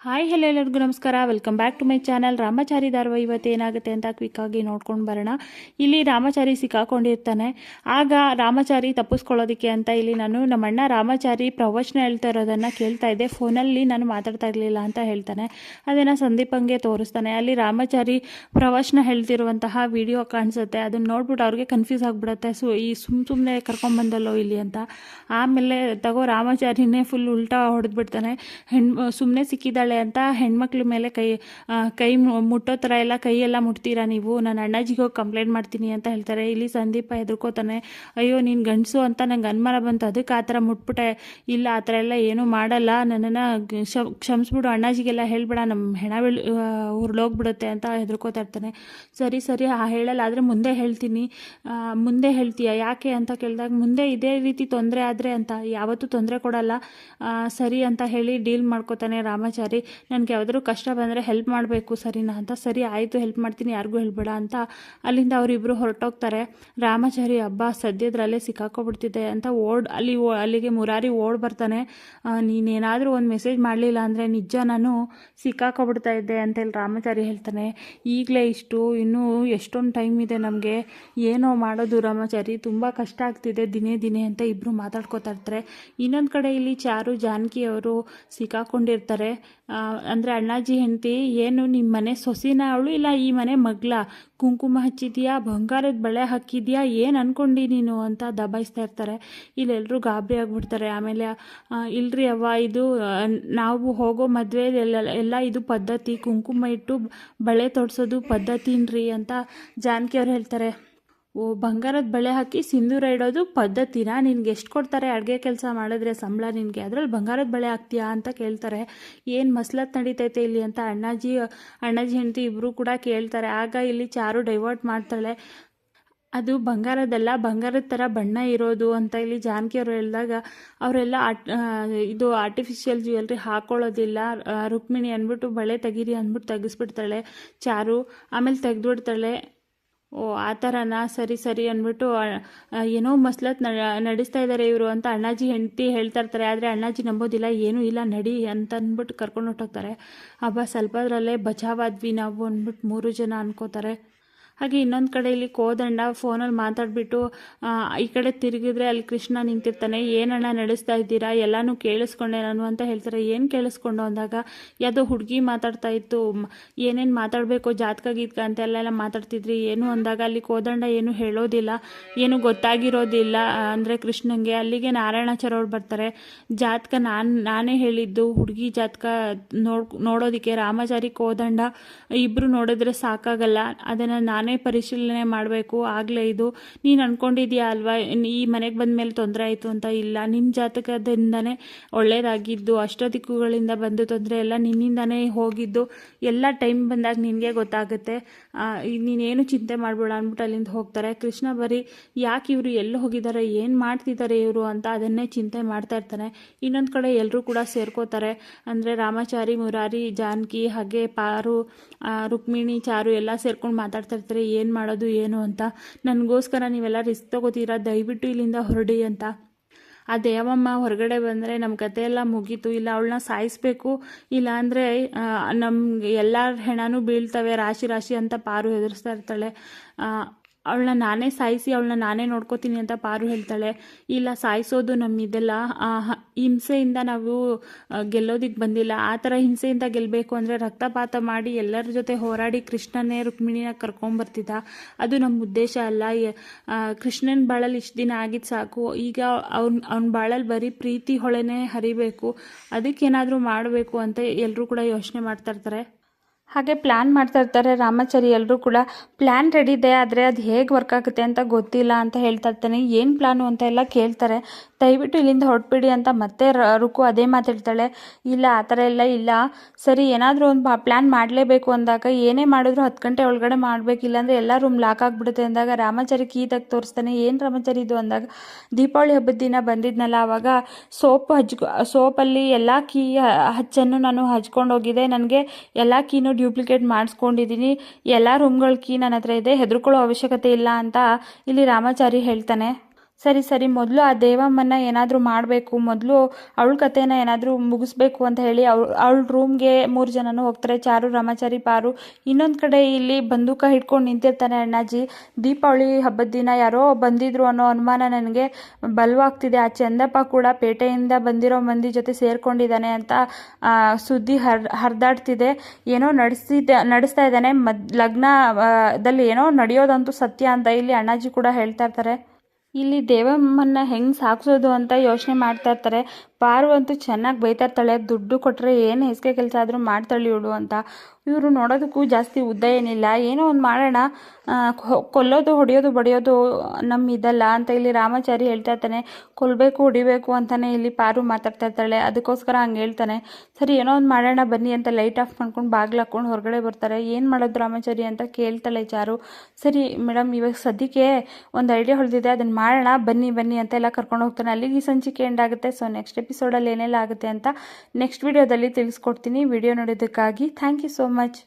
Hi, hello ಎಲ್ಲರಿಗೂ ನಮಸ್ಕಾರ. Welcome back to my channel Ramachari ಧಾರಾವಾಹಿ ಇವತ್ತು ಏನಾಗುತ್ತೆ ಅಂತ ಕ್ವಿಕ್ಕಾಗಿ ನೋಡ್ಕೊಂಡು ಬರೋಣ. ಇಲ್ಲಿ ರಾಮಾಚಾರಿ ಸಿಕ್ಕಾಕೊಂಡಿರ್ತಾನೆ. ಆಗ ರಾಮಾಚಾರಿ ತಪ್ಪಿಸ್ಕೊಳ್ಳೋದಕ್ಕೆ ಅಂತ ಇಲ್ಲಿ ನಾನು ನಮ್ಮ ಅಣ್ಣ ರಾಮಾಚಾರಿ ಪ್ರವಚನ ಹೇಳ್ತಾ ಇರೋದನ್ನು ಕೇಳ್ತಾ ಇದ್ದೆ. ಫೋನಲ್ಲಿ ನಾನು ಮಾತಾಡ್ತಾ ಇರಲಿಲ್ಲ ಅಂತ ಹೇಳ್ತಾನೆ. ಅದನ್ನು ಸಂದೀಪಂಗೆ ತೋರಿಸ್ತಾನೆ. ಅಲ್ಲಿ ರಾಮಾಚಾರಿ ಪ್ರವಚನ ಹೇಳ್ತಿರುವಂತಹ ವಿಡಿಯೋ ಕಾಣಿಸುತ್ತೆ. ಅದನ್ನು ನೋಡ್ಬಿಟ್ಟು ಅವ್ರಿಗೆ ಕನ್ಫ್ಯೂಸ್ ಆಗಿಬಿಡುತ್ತೆ. ಸೊ, ಈ ಸುಮ್ಮ ಸುಮ್ಮನೆ ಕರ್ಕೊಂಡ್ಬಂದಲ್ಲೋ ಇಲ್ಲಿ ಅಂತ. ಆಮೇಲೆ ತಗೋ ರಾಮಾಚಾರಿನೇ ಫುಲ್ ಉಲ್ಟಾ ಹೊಡೆದ್ಬಿಡ್ತಾನೆ. ಹೆಣ್ಣು ಸುಮ್ಮನೆ ಸಿಕ್ಕಿದ್ದಾಳೆ. ಅಂತ ಹೆಣ್ಮಕ್ಳ ಮೇಲೆ ಕೈ ಕೈ ಮುಟ್ಟೋ ಥರ ಎಲ್ಲ ಕೈಯೆಲ್ಲ ಮುಟ್ತೀರಾ ನೀವು? ನಾನು ಅಣ್ಣಾಜಿಗೆ ಹೋಗಿ ಕಂಪ್ಲೇಂಟ್ ಮಾಡ್ತೀನಿ ಅಂತ ಹೇಳ್ತಾರೆ. ಇಲ್ಲಿ ಸಂದೀಪ ಹೆದರ್ಕೋತಾನೆ. ಅಯ್ಯೋ, ನೀನು ಗಂಡಸು ಅಂತ ನಂಗೆ ಅನುಮಾನ ಬಂತು. ಅದಕ್ಕೆ ಆ ಥರ ಮುಟ್ಬಿಟ್ಟೆ. ಇಲ್ಲ, ಆ ಥರ ಎಲ್ಲ ಏನೂ ಮಾಡಲ್ಲ. ನನ್ನನ್ನು ಕ್ಷಮಿಸ್ಬಿಡು. ಅಣ್ಣಾಜಿಗೆಲ್ಲ ಹೇಳ್ಬೇಡ. ನಮ್ಮ ಹೆಣ ಬೀಳ್ ಅಂತ ಹೆದರ್ಕೋತಾ ಇರ್ತಾನೆ. ಸರಿ ಸರಿ. ಆ, ಹೇಳಲ್ಲ. ಆದರೆ ಮುಂದೆ ಹೇಳ್ತೀನಿ. ಮುಂದೆ ಹೇಳ್ತೀಯಾ? ಯಾಕೆ? ಅಂತ ಕೇಳಿದಾಗ, ಮುಂದೆ ಇದೇ ರೀತಿ ತೊಂದರೆ ಆದರೆ ಅಂತ. ಯಾವತ್ತೂ ತೊಂದರೆ ಕೊಡಲ್ಲ. ಸರಿ ಅಂತ ಹೇಳಿ ಡೀಲ್ ಮಾಡ್ಕೋತಾನೆ ರಾಮಾಚಾರಿ. ನನಗೆ ಯಾವುದಾದ್ರು ಕಷ್ಟ ಬಂದರೆ ಹೆಲ್ಪ್ ಮಾಡಬೇಕು ಸರಿನಾ ಅಂತ, ಸರಿ ಆಯಿತು ಹೆಲ್ಪ್ ಮಾಡ್ತೀನಿ, ಯಾರಿಗೂ ಹೇಳ್ಬೇಡ ಅಂತ ಅಲ್ಲಿಂದ ಅವರಿಬ್ಬರು ಹೊರಟೋಗ್ತಾರೆ. ರಾಮಾಚಾರಿ ಹಬ್ಬ ಸದ್ಯದ್ರಲ್ಲೇ ಸಿಕ್ಕಾಕೊಬಿಡ್ತಿದೆ ಅಂತ ಓಡ್, ಅಲ್ಲಿ ಅಲ್ಲಿಗೆ ಮುರಾರಿ ಓಡ್ ಬರ್ತಾನೆ. ನೀನೇನಾದರೂ ಒಂದು ಮೆಸೇಜ್ ಮಾಡಲಿಲ್ಲ ಅಂದರೆ ನಿಜ ನಾನು ಸಿಕ್ಕಾಕೊಬಿಡ್ತಾ ಇದ್ದೆ ಅಂತೇಳಿ ರಾಮಾಚಾರಿ ಹೇಳ್ತಾನೆ. ಈಗಲೇ ಇಷ್ಟು, ಇನ್ನೂ ಎಷ್ಟೊಂದು ಟೈಮ್ ಇದೆ ನಮಗೆ. ಏನೋ ಮಾಡೋದು ರಾಮಾಚಾರಿ, ತುಂಬ ಕಷ್ಟ ಆಗ್ತಿದೆ ದಿನೇ ದಿನೇ ಅಂತ ಇಬ್ಬರು ಮಾತಾಡ್ಕೋತಾ ಇರ್ತಾರೆ. ಇನ್ನೊಂದು ಕಡೆ ಇಲ್ಲಿ ಚಾರು ಜಾನಕಿ ಅವರು ಸಿಕ್ಕಾಕೊಂಡಿರ್ತಾರೆ. ಅಂದರೆ ಅಣ್ಣಾಜಿ ಹೆಂಡತಿ, ಏನು ನಿಮ್ಮ ಮನೆ ಸೊಸಿನ ಅವಳು ಇಲ್ಲ, ಈ ಮನೆ ಮಗ್ಲ ಕುಂಕುಮ ಹಚ್ಚಿದ್ಯಾ? ಬಂಗಾರದ ಬಳೆ ಹಾಕಿದ್ಯಾ? ಏನು ಅನ್ಕೊಂಡಿ ನೀನು ಅಂತ ದಬಾಯಿಸ್ತಾ ಇರ್ತಾರೆ. ಇಲ್ಲೆಲ್ಲರೂ ಗಾಬರಿ ಆಗಿಬಿಡ್ತಾರೆ. ಆಮೇಲೆ ಇಲ್ರಿ ಅವ್ವ, ಇದು ನಾವು ಹೋಗೋ ಮದುವೆ ಎಲ್ಲ ಎಲ್ಲ ಇದು ಪದ್ಧತಿ. ಕುಂಕುಮ ಇಟ್ಟು ಬಳೆ ತೊಡ್ಸೋದು ಪದ್ಧತಿನ್ರಿ ಅಂತ ಜಾನಕಿ ಅವ್ರು ಹೇಳ್ತಾರೆ. ಓ, ಬಂಗಾರದ ಬಳೆ ಹಾಕಿ ಸಿಂಧೂರ ಇಡೋದು ಪದ್ಧತಿನಾ? ನಿನ್ಗೆ ಎಷ್ಟು ಕೊಡ್ತಾರೆ? ಅಡುಗೆ ಕೆಲಸ ಮಾಡಿದ್ರೆ ಸಂಬಳ ನಿನಗೆ? ಅದರಲ್ಲಿ ಬಂಗಾರದ ಬಳೆ ಹಾಕ್ತೀಯಾ ಅಂತ ಕೇಳ್ತಾರೆ. ಏನು ಮಸ್ಲತ್ ನಡೀತೈತೆ ಇಲ್ಲಿ ಅಂತ ಅಣ್ಣಾಜಿ ಅಣ್ಣಾಜಿ ಹೆಂಡತಿ ಇಬ್ಬರು ಕೂಡ ಕೇಳ್ತಾರೆ. ಆಗ ಇಲ್ಲಿ ಚಾರು ಡೈವರ್ಟ್ ಮಾಡ್ತಾಳೆ. ಅದು ಬಂಗಾರದಲ್ಲ ಬಂಗಾರದ ಥರ ಬಣ್ಣ ಇರೋದು ಅಂತ ಇಲ್ಲಿ ಜಾನಕಿಯವರು ಹೇಳಿದಾಗ ಅವರೆಲ್ಲ ಆಟ್ ಇದು ಆರ್ಟಿಫಿಷಿಯಲ್ ಜ್ಯುವೆಲ್ರಿ ಹಾಕೊಳ್ಳೋದಿಲ್ಲ. ರುಕ್ಮಿಣಿ ಅಂದ್ಬಿಟ್ಟು ಬಳೆ ತೆಗೀರಿ ಅಂದ್ಬಿಟ್ಟು ತೆಗೆಸ್ಬಿಡ್ತಾಳೆ. ಚಾರು ಆಮೇಲೆ ತೆಗೆದ್ಬಿಡ್ತಾಳೆ. ಓ, ಆ ಥರನಾ ಸರಿ ಸರಿ ಅಂದ್ಬಿಟ್ಟು ಏನೋ ಮಸ್ಲತ್ ನಡೆಸ್ತಾ ಇದ್ದಾರೆ ಇವರು ಅಂತ ಅಣ್ಣಾಜಿ ಹೆಂಡತಿ ಹೇಳ್ತಾ ಇರ್ತಾರೆ. ಆದರೆ ಅಣ್ಣಾಜಿ ನಂಬೋದಿಲ್ಲ, ಏನೂ ಇಲ್ಲ, ನಡಿ ಅಂತ ಅಂದ್ಬಿಟ್ಟು ಕರ್ಕೊಂಡು ಹೊಟ್ಟೋಗ್ತಾರೆ ಹಬ್ಬ ಸ್ವಲ್ಪದ್ರಲ್ಲೇ ಬಚಾವಾದ್ವಿ ನಾವು ಅಂದ್ಬಿಟ್ಟು ಮೂರು ಜನ ಅನ್ಕೋತಾರೆ. ಹಾಗೆ ಇನ್ನೊಂದು ಕಡೆ ಇಲ್ಲಿ ಕೋದಂಡ ಫೋನಲ್ಲಿ ಮಾತಾಡಿಬಿಟ್ಟು ಈ ಕಡೆ ತಿರುಗಿದ್ರೆ ಅಲ್ಲಿ ಕೃಷ್ಣ ನಿಂತಿರ್ತಾನೆ, ಏನಣ್ಣ ನಡೆಸ್ತಾ ಇದ್ದೀರಾ? ಎಲ್ಲನೂ ಕೇಳಿಸ್ಕೊಂಡೆ ನಾನು ಅಂತ ಹೇಳ್ತಾರೆ. ಏನು ಕೇಳಿಸ್ಕೊಂಡು ಅಂದಾಗ, ಯಾವುದೋ ಹುಡುಗಿ ಮಾತಾಡ್ತಾ ಇತ್ತು ಏನೇನು ಮಾತಾಡಬೇಕು ಜಾತಕ ಗೀತಕ ಅಂತೆಲ್ಲ ಮಾತಾಡ್ತಿದ್ರಿ? ಏನು? ಅಂದಾಗ ಅಲ್ಲಿ ಕೋದಂಡ ಏನು ಹೇಳೋದಿಲ್ಲ, ಏನು ಗೊತ್ತಾಗಿರೋದಿಲ್ಲ. ಅಂದರೆ ಕೃಷ್ಣಂಗೆ ಅಲ್ಲಿಗೆ ನಾರಾಯಣಾಚಾರ್ಯ ಅವ್ರು ಬರ್ತಾರೆ. ಜಾತಕ ನಾನು, ನಾನೇ ಹೇಳಿದ್ದು, ಹುಡುಗಿ ಜಾತಕ ನೋಡ್, ನೋಡೋದಕ್ಕೆ ರಾಮಾಚಾರಿ ಕೋದಂಡ ಇಬ್ಬರು ನೋಡಿದ್ರೆ ಸಾಕಾಗಲ್ಲ. ಅದನ್ನು ನಾನೇ ಪರಿಶೀಲನೆ ಮಾಡಬೇಕು, ಆಗಲೇ ಇದು, ನೀನು ಅನ್ಕೊಂಡಿದ್ಯಾ ಅಲ್ವಾ? ಈ ಮನೆಗೆ ಬಂದ ಮೇಲೆ ತೊಂದರೆ ಆಯಿತು ಅಂತ ಇಲ್ಲ. ನಿನ್ನ ಜಾತಕದಿಂದನೇ ಒಳ್ಳೇದಾಗಿದ್ದು ಅಷ್ಟದಿಕ್ಕುಗಳಿಂದ ಬಂದು ತೊಂದರೆ ಎಲ್ಲ ನಿನ್ನಿಂದನೇ ಹೋಗಿದ್ದು, ಎಲ್ಲ ಟೈಮ್ ಬಂದಾಗ ನಿನಗೆ ಗೊತ್ತಾಗುತ್ತೆ. ನೀನೇನು ಚಿಂತೆ ಮಾಡಬೇಡ ಅಂದ್ಬಿಟ್ಟು ಅಲ್ಲಿಂದ ಹೋಗ್ತಾರೆ. ಕೃಷ್ಣ ಬರೀ, ಯಾಕೆ ಇವರು ಎಲ್ಲಿ ಹೋಗಿದ್ದಾರೆ, ಏನು ಮಾಡ್ತಿದ್ದಾರೆ ಇವರು? ಅಂತ ಅದನ್ನೇ ಚಿಂತೆ ಮಾಡ್ತಾ ಇರ್ತಾನೆ. ಇನ್ನೊಂದು ಕಡೆ ಎಲ್ಲರೂ ಕೂಡ ಸೇರ್ಕೋತಾರೆ. ಅಂದರೆ ರಾಮಾಚಾರಿ, ಮುರಾರಿ, ಜಾನಕಿ, ಹಾಗೆ ಪಾರು ರುಕ್ಮಿಣಿ, ಚಾರು ಎಲ್ಲ ಸೇರ್ಕೊಂಡು ಮಾತಾಡ್ತಾ ಏನು ಮಾಡೋದು, ಏನು ಅಂತ. ನನಗೋಸ್ಕರ ನೀವೆಲ್ಲ ರಿಸ್ಕ್ ತಗೋತೀರಾ? ದಯವಿಟ್ಟು ಇಲ್ಲಿಂದ ಹೊರಡಿ ಅಂತ. ಆ ದೇವಮ್ಮ ಹೊರಗಡೆ ಬಂದರೆ ನಮ್ಮ ಕತೆ ಎಲ್ಲ ಮುಗೀತು. ಇಲ್ಲ, ಅವಳನ್ನ ಸಾಯಿಸ್ಬೇಕು. ಇಲ್ಲ ಅಂದರೆ ನಮ್ಗೆ ಎಲ್ಲರ ಹೆಣನೂ ಬೀಳ್ತವೆ, ರಾಶಿ ರಾಶಿ ಅಂತ ಪಾರು ಹೆದರ್ಸ್ತಾ ಇರ್ತಾಳೆ. ಅವಳನ್ನ ನಾನೇ ಸಾಯಿಸಿ ಅವಳನ್ನ ನಾನೇ ನೋಡ್ಕೋತೀನಿ ಅಂತ ಪಾರು ಹೇಳ್ತಾಳೆ. ಇಲ್ಲ, ಸಾಯಿಸೋದು ನಮ್ಮಿದೆಲ್ಲ ಹಿಂಸೆಯಿಂದ ನಾವು ಗೆಲ್ಲೋದಿಕ್ಕೆ ಬಂದಿಲ್ಲ. ಆ ಥರ ಹಿಂಸೆಯಿಂದ ಗೆಲ್ಲಬೇಕು ಅಂದರೆ ರಕ್ತಪಾತ ಮಾಡಿ ಎಲ್ಲರ ಜೊತೆ ಹೋರಾಡಿ ಕೃಷ್ಣನೇ, ರುಕ್ಮಿಣಿನ ಕರ್ಕೊಂಬರ್ತಿದ್ದ. ಅದು ನಮ್ಮ ಉದ್ದೇಶ ಅಲ್ಲ. ಕೃಷ್ಣನ ಬಾಳಲ್ಲಿ ಇಷ್ಟು ದಿನ ಆಗಿದ್ದು ಸಾಕು. ಈಗ ಅವ್ನ ಅವ್ನ ಬಾಳಲ್ಲಿ ಬರೀ ಪ್ರೀತಿ ಹೊಳೆನೇ ಹರಿಬೇಕು. ಅದಕ್ಕೇನಾದರೂ ಮಾಡಬೇಕು ಅಂತ ಎಲ್ಲರೂ ಕೂಡ ಯೋಚನೆ ಮಾಡ್ತಾ ಇರ್ತಾರೆ. ಹಾಗೆ ಪ್ಲ್ಯಾನ್ ಮಾಡ್ತಾ ಇರ್ತಾರೆ ರಾಮಾಚಾರಿ ಎಲ್ಲರೂ ಕೂಡ. ಪ್ಲ್ಯಾನ್ ರೆಡಿ ಇದೆ, ಆದರೆ ಅದು ಹೇಗೆ ವರ್ಕ್ ಆಗುತ್ತೆ ಅಂತ ಗೊತ್ತಿಲ್ಲ ಅಂತ ಹೇಳ್ತಾ ಇರ್ತಾನೆ. ಏನು ಪ್ಲ್ಯಾನು ಅಂತ ಎಲ್ಲ ಕೇಳ್ತಾರೆ. ದಯವಿಟ್ಟು ಇಲ್ಲಿಂದ ಹೊರಟ್ಬಿಡಿ ಅಂತ ಮತ್ತೆ ರುಕು ಅದೇ ಮಾತಾಡ್ತಾಳೆ ಇಲ್ಲ, ಆ ಥರ ಎಲ್ಲ ಇಲ್ಲ. ಸರಿ, ಏನಾದರೂ ಒಂದು ಪ್ಲ್ಯಾನ್ ಮಾಡಲೇಬೇಕು ಅಂದಾಗ, ಏನೇ ಮಾಡಿದ್ರು ಹತ್ತು ಗಂಟೆ ಒಳಗಡೆ ಮಾಡಬೇಕು. ಇಲ್ಲಾಂದರೆ ಎಲ್ಲ ರೂಮ್ ಲಾಕ್ ಆಗಿಬಿಡುತ್ತೆ ಅಂದಾಗ, ರಾಮಾಚಾರಿ ಕೀ ತೆಗ್ದು ತೋರಿಸ್ತಾನೆ. ಏನು ರಾಮಾಚಾರಿ ಇದು ಅಂದಾಗ, ದೀಪಾವಳಿ ಹಬ್ಬದ ದಿನ ಬಂದಿದ್ನಲ್ಲ ಆವಾಗ ಸೋಪ್ ಹಚ್ಕೊ ಸೋಪಲ್ಲಿ ಎಲ್ಲ ಕೀ ಹಚ್ಚನ್ನು ನಾನು ಹಚ್ಕೊಂಡು ಹೋಗಿದೆ ನನಗೆ ಎಲ್ಲ ಕೀನೂ ಡ್ಯೂಪ್ಲಿಕೇಟ್ ಮಾಡಿಸ್ಕೊಂಡಿದ್ದೀನಿ ಎಲ್ಲ ರೂಮ್ಗಳ ಕೀ ನನ್ನ ಹತ್ರ ಇದೆ, ಹೆದರ್ಕೊಳ್ಳೋ ಅವಶ್ಯಕತೆ ಇಲ್ಲ ಅಂತ ಇಲ್ಲಿ ರಾಮಾಚಾರಿ ಹೇಳ್ತಾನೆ. ಸರಿ ಸರಿ, ಮೊದಲು ಆ ದೇವಮ್ಮನ ಏನಾದರೂ ಮಾಡಬೇಕು, ಮೊದಲು ಅವಳ ಕಥೆನ ಏನಾದರೂ ಮುಗಿಸ್ಬೇಕು ಅಂತ ಹೇಳಿ ಅವಳು ಅವಳ ರೂಮ್ಗೆ ಮೂರು ಜನನೂ ಹೋಗ್ತಾರೆ. ಚಾರು, ರಾಮಾಚಾರಿ, ಪಾರು. ಇನ್ನೊಂದು ಕಡೆ ಇಲ್ಲಿ ಬಂದೂಕ ಹಿಡ್ಕೊಂಡು ನಿಂತಿರ್ತಾನೆ ಅಣ್ಣಾಜಿ. ದೀಪಾವಳಿ ಹಬ್ಬದ ದಿನ ಯಾರೋ ಬಂದಿದ್ರು ಅನ್ನೋ ಅನುಮಾನ ನನಗೆ ಬಲವಾಗ್ತಿದೆ. ಆ ಚಂದಪ್ಪ ಕೂಡ ಪೇಟೆಯಿಂದ ಬಂದಿರೋ ಮಂದಿ ಜೊತೆ ಸೇರ್ಕೊಂಡಿದ್ದಾನೆ ಅಂತ ಸುದ್ದಿ ಹರ್, ಹರಿದಾಡ್ತಿದೆ. ಏನೋ ನಡೆಸಿದ ನಡೆಸ್ತಾ ಇದ್ದಾನೆ. ಮದ್, ಲಗ್ನದಲ್ಲಿ ದಲ್ಲಿ ಏನೋ ನಡೆಯೋದಂತೂ ಸತ್ಯ ಅಂತ ಇಲ್ಲಿ ಅಣ್ಣಾಜಿ ಕೂಡ ಹೇಳ್ತಾ ಇರ್ತಾರೆ. ಇಲ್ಲಿ ದೇವಮ್ಮನ್ನ ಹೆಂಗೆ ಸಾಕ್ಸೋದು ಅಂತ ಯೋಚನೆ ಮಾಡ್ತಾ ಇರ್ತಾರೆ. ಪಾರು ಅಂತೂ ಚೆನ್ನಾಗಿ ಬೈತಾ ಇರ್ತಾಳೆ ದುಡ್ಡು ಕೊಟ್ಟರೆ ಏನು ಹೆಸಿಗೆ ಕೆಲಸ ಆದರೂ ಮಾಡ್ತಾಳೆ ಇವಳು ಅಂತ. ಇವರು ನೋಡೋದಕ್ಕೂ ಜಾಸ್ತಿ ಉದ್ದ ಏನಿಲ್ಲ. ಏನೋ ಒಂದು ಮಾಡೋಣ. ಕೊಲ್ಲೋದು, ಹೊಡೆಯೋದು, ಬಡಿಯೋದು ನಮ್ಮ ಇದಲ್ಲ ಅಂತ ಇಲ್ಲಿ ರಾಮಾಚಾರಿ ಹೇಳ್ತಾ ಇರ್ತಾನೆ. ಕೊಲ್ಲಬೇಕು ಹೊಡಿಬೇಕು ಅಂತಲೇ ಇಲ್ಲಿ ಪಾರು ಮಾತಾಡ್ತಾ ಇರ್ತಾಳೆ. ಅದಕ್ಕೋಸ್ಕರ ಹಂಗೆ ಹೇಳ್ತಾನೆ. ಸರಿ, ಏನೋ ಒಂದು ಮಾಡೋಣ, ಬನ್ನಿ ಅಂತ ಲೈಟ್ ಆಫ್ ಮಾಡ್ಕೊಂಡು ಬಾಗಿಲು ಹಾಕ್ಕೊಂಡು ಹೊರಗಡೆ ಬರ್ತಾರೆ. ಏನು ಮಾಡೋದು ರಾಮಾಚಾರಿ ಅಂತ ಕೇಳ್ತಾಳೆ ಚಾರು ಸರಿ, ಮೇಡಮ್, ಇವಾಗ ಸದ್ಯಕ್ಕೆ ಒಂದು ಐಡಿಯಾ ಹೊಡೆದಿದೆ ಅದನ್ನು ಮಾಡೋಣ. ಬನ್ನಿ ಬನ್ನಿ ಅಂತ ಎಲ್ಲ ಕರ್ಕೊಂಡು ಹೋಗ್ತಾನೆ. ಅಲ್ಲಿಗೆ ಈ ಸಂಚಿಕೆ ಎಂಡ್ ಆಗುತ್ತೆ. ಸೊ ನೆಕ್ಸ್ಟ್ ಎಪಿಸೋಡಲ್ಲಿ ಏನೆಲ್ಲ ಆಗುತ್ತೆ ಅಂತ ನೆಕ್ಸ್ಟ್ ವಿಡಿಯೋದಲ್ಲಿ ತಿಳಿಸ್ಕೊಡ್ತೀನಿ. ವಿಡಿಯೋ ನೋಡೋದಕ್ಕಾಗಿ ಥ್ಯಾಂಕ್ ಯು ಸೋ ಮಚ್